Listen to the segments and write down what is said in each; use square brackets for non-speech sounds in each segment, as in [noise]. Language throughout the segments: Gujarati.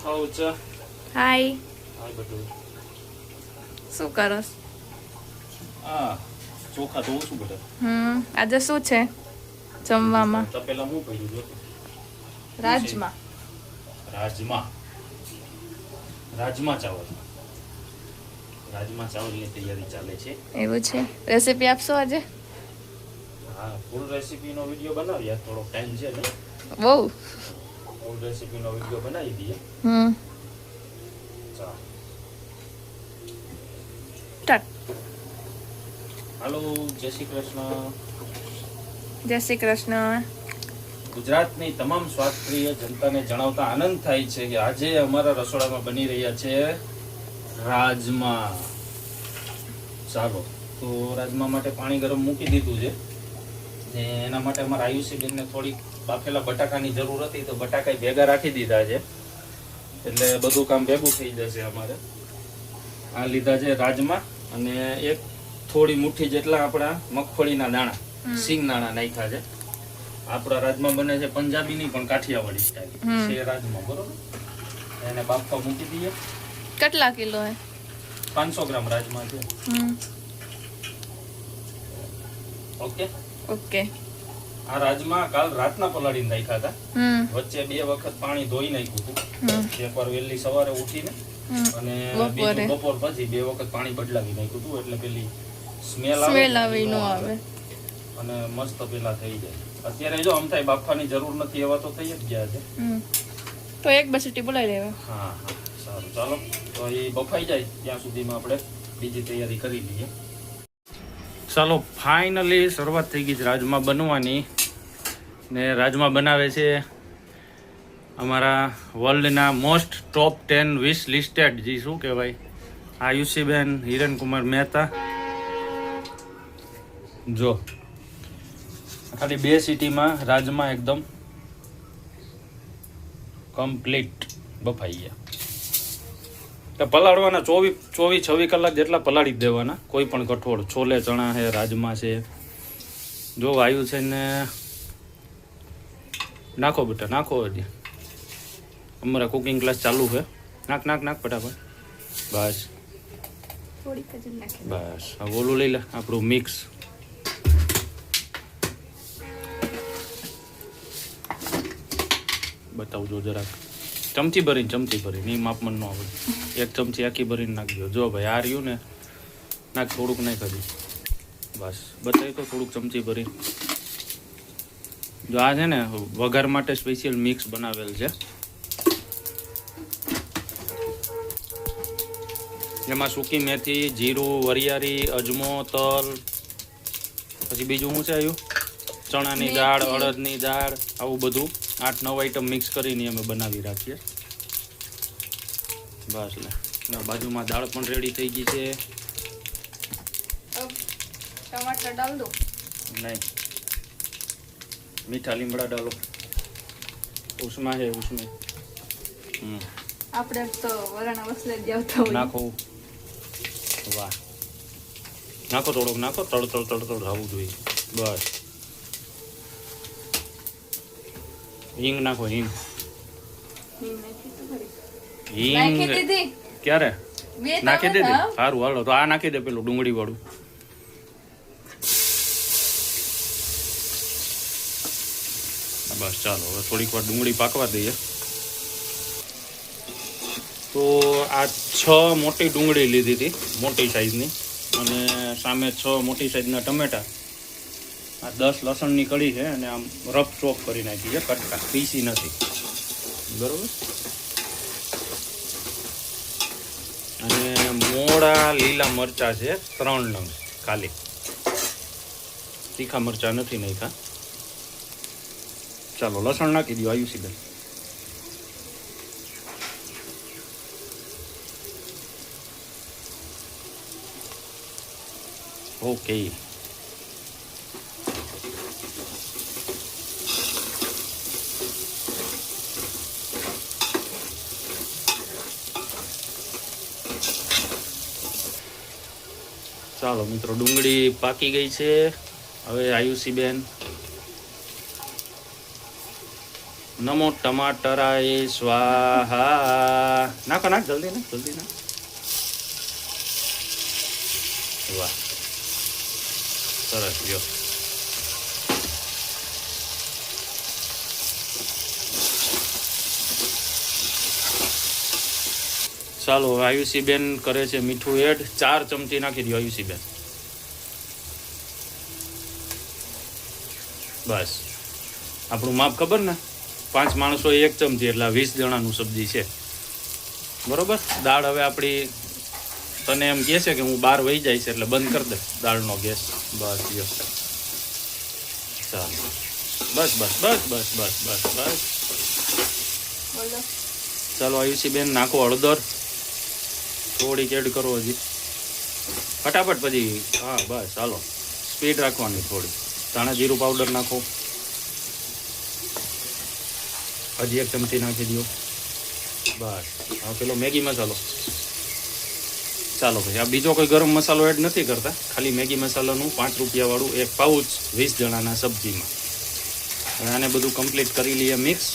હાઉ છે હાય આ બધું શું કરસ આ ચોખા ધોઉં છું બધા હમ આજે શું છે જમવામાં તપેલા હું પડ્યું જો રાજમા રાજમા રાજમા ચાવલ રાજમા ચાવલની તૈયારી ચાલે છે એવું છે રેસીપી આપશો આજે હા ફૂલ રેસીપીનો વીડિયો બનાવ્યા થોડોક ટાઈમ છે ને બહુ ફૂલ રેસીપીનો વીડિયો બનાવી દઈએ હમ હાલો જય શ્રી કૃષ્ણ જય શ્રી કૃષ્ણ ગુજરાતની તમામ સ્વાદપ્રિય જનતાને જણાવતા આનંદ થાય છે કે આજે અમારા રસોડામાં બની રહ્યા છે રાજમા. ચાલો તો રાજમા માટે પાણી ગરમ મૂકી દીધું છે ને એના માટે અમારા આયુષીબેનને થોડીક બાફેલા બટાકાની જરૂર હતી તો બટાકા ભેગા રાખી દીધા છે. એટલે બધું કામ ભેગું થઈ જશે અમારે. આ લીધા છે રાજમા અને એક થોડી મુઠ્ઠી જેટલા આપણા મગફળીના દાણા સિંગ દાણા નાખ્યા છે. આપણા રાજમા બને છે પંજાબીની પણ કાઠિયાવાડી સ્ટાઈલ છે રાજમા બરોબર? એને બાફવા મૂકી દઈએ. કેટલા કિલો હે પાંચસો ગ્રામ રાજમા છે. ઓકે? ઓકે. આ રાજમાં કાલ રાતના પલાળીને રાખ્યા હતા. વચ્ચે બે વખત પાણી ધોઈ નાખ્યું હતું. એકવાર વહેલી સવારે ઉઠીને અને બીજું બપોર પછી બે વખત પાણી બદલાવી નાખ્યું હતું એટલે પેલી સ્મેલ આવે ને, અને મસ્ત પેલા થઈ જાય. અત્યારે જો આમ થાય બાફવાની જરૂર નથી એવા તો થઈ જ ગયા છે. તો એક બસ સીટી બોલાવી લેવા. હા હા સારું. ચાલો તો એ બફાઈ જાય ત્યાં સુધીમાં આપણે બીજી તૈયારી કરી લઈએ. ચાલો ફાઇનલી શરૂઆત થઈ ગઈ છે રાજમા બનવાની. ને રાજમા બનાવે છે અમારા વર્લ્ડના most top ten wish listed જે, શું કહેવાય? આયુષીબેન હિરણકુમાર મહેતા. જો, ખાલી બે સિટીમાં રાજમા એકદમ કમ્પ્લીટ બફાઈ ગયા. પલાળવાના ચોવીસ ચોવીસ છવ્વીસ કલાક જેટલા પલાળી જ દેવાના. કોઈ પણ કઠોળ છોલે ચણા છે રાજમા છે. જો વાયુ છે ને નાખો બેટા નાખો હજી. અમારા કુકિંગ ક્લાસ ચાલુ છે. નાખ નાખ નાખ ફટાફટ. બસ. બસ. હવે ઓલું લઈ લે આપણું મિક્સ બતાવજો જરાક. ચમચી ભરીને ચમચી ભરીને એ માપમાં ન આવડે એક ચમચી આખી ભરીને નાખજો જો ભાઈ, આ રહ્યું ને નાખ થોડુંક નહીં હજી બસ. બતાવી તો થોડુંક ચમચી ભરી જો આ છે ને, વઘાર માટે સ્પેશિયલ મિક્સ બનાવેલ છે. એમાં સૂકી મેથી, જીરું, વરિયાળી, અજમો, તલ, પછી બીજું શું છે આવ્યું ચણાની દાળ અડદની દાળ આવું બધું. આઠ નવ આઈટમ મિક્સ કરીને અમે બનાવી રાખીએ. બસ લે. બાજુમાં દાળ પણ રેડી થઈ ગઈ છે. ટમાટર ડાલ દો. નહીં. મીઠા લીમડા ડાલો. ઉષ્મા છે હમ. આપણે તો વરાણા વસલે જ આવતા હોય. નાખો. વાહ. નાખો થોડોક નાખો. તળ તળ તળ તળ આવવું જોઈએ. બસ. હિંગ નાખો હિંગ. હિંગ ક્યારે? નાખી તમે સારું હાલો તો આ નાખી દે પેલું ડુંગળી વાળું બસ ચાલો હવે થોડીક વાર ડુંગળી પાકવા દઈએ. તો આ છ મોટી ડુંગળી લીધી હતી મોટી સાઈઝની અને સામે છ મોટી સાઈઝના ટમેટા. આ દસ લસણની કળી છે અને આમ રફ ચોપ કરી નાખી છે, કટકા. પીસી નથી. બરોબર? અને મોડા લીલા મરચા છે, ત્રણ નંગ, ખાલી. તીખા મરચા નથી નાખ્યા. ચાલો, લસણ નાખી દો આયુષીબેન ઓકે. ચાલો મિત્રો, ડુંગળી પાકી ગઈ છે. હવે આયુષી બેન નમો ટમાટરાય સ્વાહા. નાખો, નાખ, જલ્દી નાખ જલ્દી નાખ. વાહ. સરસ, લ્યો. ચાલો હવે આયુષી બેન કરે છે મીઠું એડ. ચાર ચમચી નાખી દો આયુષી બેન બસ. આપણું માપ ખબર ને? પાંચ માણસો એક ચમચી એટલે વીસ જણાનું સબ્જી છે. બરોબર? દાળ હવે આપણી તને એમ કહે છે કે હું બહાર વહી જાય છે એટલે બંધ કરી દે દાળનો ગેસ. બસ યસ ચાલો. બસ બસ બસ બસ બસ બસ બસ. ચાલો આયુષી બેન નાખો હળદર. થોડીક એડ કરો હજી ફટાફટ પછી હા બસ ચાલો સ્પીડ રાખવાની થોડી. ધાણા જીરું પાવડર નાખો. હજી એક ચમચી નાખી દો બસ. હવે પેલો મેગી મસાલો. ચાલો ભાઈ આ બીજો કોઈ ગરમ મસાલો એડ નથી કરતા. ખાલી મેગી મસાલાનું પાંચ રૂપિયાવાળું એક પાઉચ વીસ જણાના સબ્જીમાં. અને આને બધું કમ્પ્લીટ કરી લઈએ મિક્સ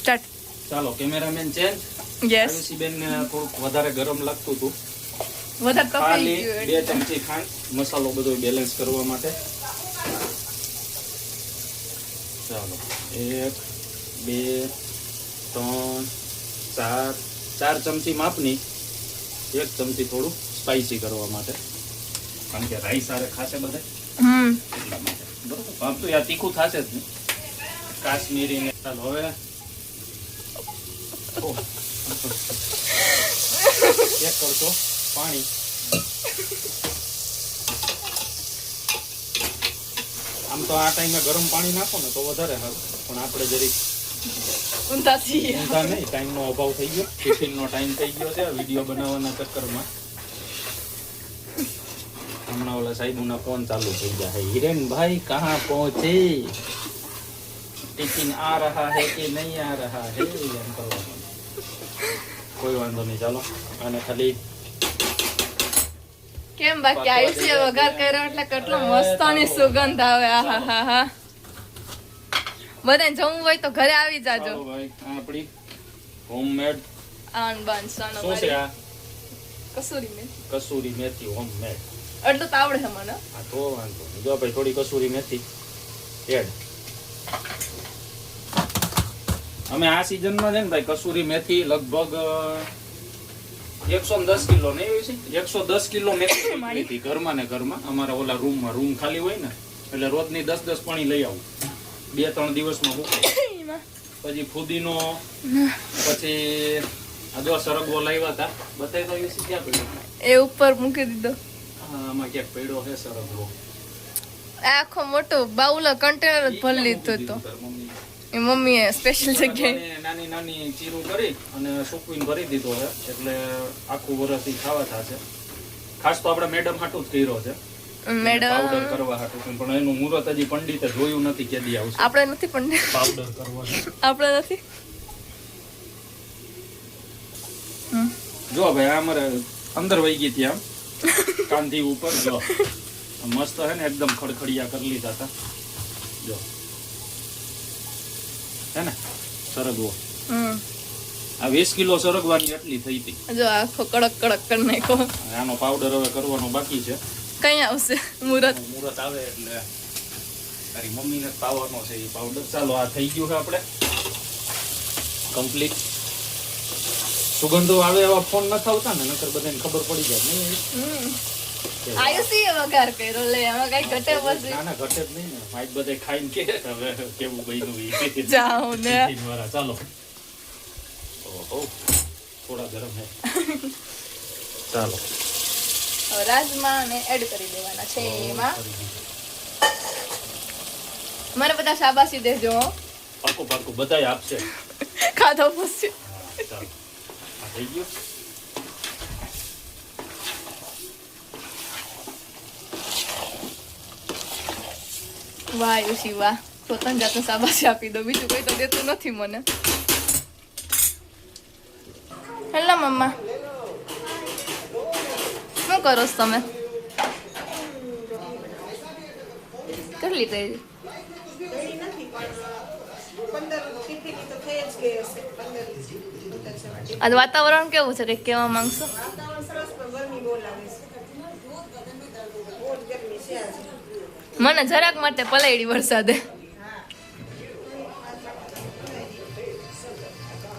સ્ટાર્ટ ચાલો કેમેરામેન ચેન્જ યસ બેન થોડુંક વધારે ગરમ લાગતું હતું. વધારે તપાઈ ગયું બે ચમચી ખાંડ મસાલો બધો બેલેન્સ કરવા માટે. ચાલો એક બે ત્રણ ચાર ચાર ચમચી માપની એક ચમચી થોડું સ્પાઇસી કરવા માટે. કારણ કે રાઈસ સારે ખાશે બધા. હમ. એટલા માટે. બરોબર. આમ તો યાર તીખું થશે જ ને. કાશ્મીરી ને ચાલો હવે. ઓહ. ચેક કરશો? પાણી. આમ તો આ ટાઈમે ગરમ પાણી નાખો ને તો વધારે સારું. પણ આપણે જરીક ઊંધા છીએ ઊંધા નહીં ટાઈમનો અભાવ થઈ ગયો. ટિફિનનો ટાઈમ થઈ ગયો છે વીડિયો બનાવવાના ચક્કરમાં. હમણાં ઓલા સાહેબના ફોન ચાલુ થઈ ગયા હે હિરેન ભાઈ કહા પહોંચે? ટિફિન આ રહા હે કે નહીં આ રહા હે? એમ કોઈ વાંધો નહીં ચાલો. અને ખાલી કેમ બાકી આયુષ્ય વઘાર કર્યો એટલે કેટલો મસ્તની સુગંધ આવે. આહા હા હા બધાને જમવું હોય તો ઘરે આવી જાજો. આપણી હોમમેડ આન બાન સાનો શું છે આ? કસૂરી મેથી. કસૂરી મેથી હોમમેડ એટલું તો આવડે છે મને. આ તો વાંધો નહીં. જો ભાઈ થોડી કસૂરી મેથી. એડ અમે આ સિઝનમાં છે ને ભાઈ કસૂરી મેથી લગભગ એકસો દસ કિલો ને હોય છે એકસો દસ કિલો મેથી ઘરમાં ને ઘરમાં અમારા ઓલા રૂમમાં રૂમ ખાલી હોય ને એટલે રોજની દસ દસ પાણી લઈ આવું બે ત્રણ દિવસમાં મૂકું પછી ફુદીનો પછી જો સરગવો લાવ્યા હતા બતાવી તો વિશે ક્યાં પડ્યો એ ઉપર મૂકી દીધો હા, આમાં ક્યાંક પડ્યો છે સરગવો આખો મોટો બાઉલા કન્ટેનર જ ભરી લીધો હતો એ મમ્મીએ સ્પેશિયલ જગ્યાએ નાની નાની ચીરું કરી અને સૂકવીને ભરી દીધો છે. એટલે આખું વરસથી ખાવા થશે. ખાસ તો આપણે મેડમ હાટું જ કર્યો છે. પાવડર મેડમ કરવા હાટું પણ એનું મુહૂર્ત હજી પંડિતે જોયું નથી કેદી આવશે. આપણે નથી પણ પાવડર કરવાનો આપણે નથી. જો ભાઈ આ અમારે અંદર વહી ગઈ ત્યાં કાંધી ઉપર. જો. [laughs] મસ્ત હે ને એકદમ ખડખડિયા કરી લીધા હતા. જો. હે ને? સરગવો. આ વીસ કિલો સરગવાની એટલી થઈ હતી. જો આખો કડક કડક કરી નાખો આનો પાવડર હવે કરવાનો બાકી છે. કઈ આવશે? મુહૂર્ત મુહૂર્ત આવે એટલે તારી મમ્મીને પાવાનો છે એ પાવડર ચાલો આ થઈ ગયું છે આપણે. કમ્પ્લીટ સુગંધો આવે એવા ફોન ન આવતા ને નકર બધાને ખબર પડી જાય. નહીં. આયુષી એ વઘાર કર્યો લે એમાં કઈ ઘટે પછી. ના ના ઘટે જ નહીં ને. માઇક બધે ખાઈને કે હવે કેવું બન્યું. જાઓ ને. ચાલો. ઓહો થોડા ગરમ હે. ચાલો. રાજમા ને એડ કરી દેવાના છે એમાં. મને બધા શાબાશી દેજો. પાકું પાકું બધાય આપશે. ખાધો પછી. થઈ ગયું. વાહ આયુષી વાહ. પોતાની જાતને શાબાશી આપી દો. બીજું કઈ તો દેતું નથી મને. Hello, mumma. શું કરો છો તમે? કેટલી થઈ આજ વાતાવરણ કેવું છે? કંઈક કહેવા માંગશો? મને જરાક માટે પલાયડી વરસાદે.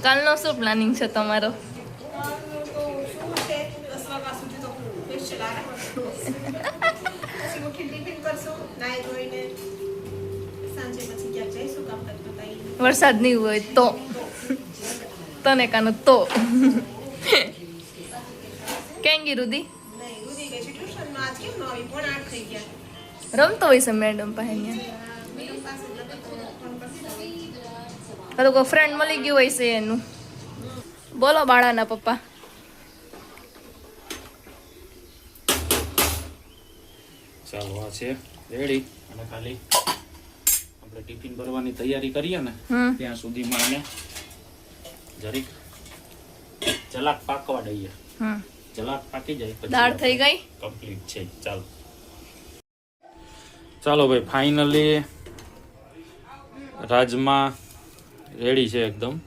કાલનો શું પ્લાનિંગ છે તમારો? વરસાદ નહીં હોય તો. તને કાનો તો. કેંગી રુદી રૂદી ગઈ છે ટ્યુશનમાં આજ કેમ નો આવી પણ આઠ થઈ ગયા રમતો હોય છે મેડમ પાસે અહીંયા તો કોઈ ફ્રેન્ડ મળી ગયું હોય છે એનું બોલો બાળાના પપ્પા ચાલો આ છે રેડી અને ખાલી આપણે ટિફિન ભરવાની તૈયારી કરીએ ને ત્યાં સુધીમાં એને જરીક જલાક પાકવા દઈએ હમ જલાક પાકી જાય દાળ થઈ ગઈ કમ્પ્લીટ છે ચાલો ચાલો ભાઈ ફાઇનલી રાજમા રેડી છે એકદમ.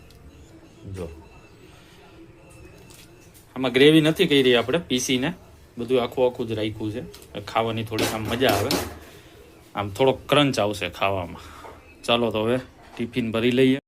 જો. આમાં ગ્રેવી નથી કરી આપણે, પીસીને. બધું આખું આખું જ રાખ્યું છે. ખાવાની થોડીક આમ મજા આવે. આમ થોડોક ક્રંચ આવશે ખાવામાં. ચાલો તો હવે ટિફિન ભરી લઈએ.